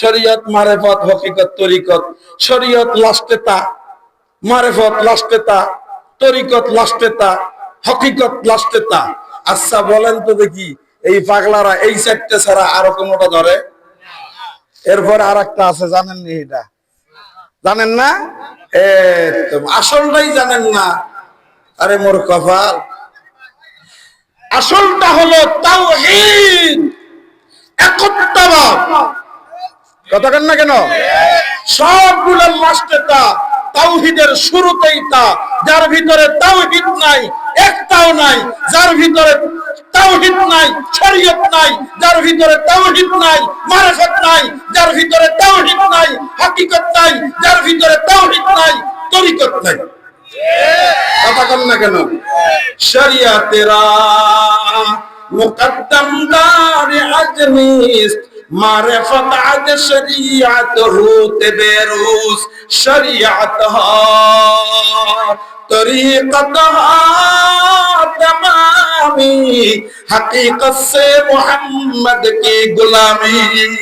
শরীয়ত মারেফত হকিকত, তরিকত। শরীয়ত লাস্টে তা, মারেফত লাস্টে তা, তরিকত লাস্টে তা, হকিকত লাস্টে তা। আচ্ছা বলেন তো দেখি, এই পাগলারা এই চারটে ছাড়া আরও কোনোটা ধরে? এরপর আর একটা আছে, জানেন নি এটা? জানেন না? আসলটাই জানেন না। আরে মোর কপাল। আসলটা হলো তাওহীদ। একত্ববাদ কথা না কেন? সবগুলোর লাস্টে তা তাওহীদের শুরুতেই তা, যার ভিতরে তাওহীদ নাই, একটাও নাই, যার ভিতরে তাওহীদ নাই, শরীয়ত নাই, যার ভিতরে তাওহীদ নাই, মারিফত নাই, যার ভিতরে তাওহীদ নাই, হাকিকত নাই, যার ভিতরে তাওহীদ নাই, তরিকত নাই। কথা কন না কেন? শরিয়া তেরা মুকদ্দম দার আজমিস معرفت عن شريعته تبروز شريعتها طریقتها تمامی حقیقت سے محمد کی غلامی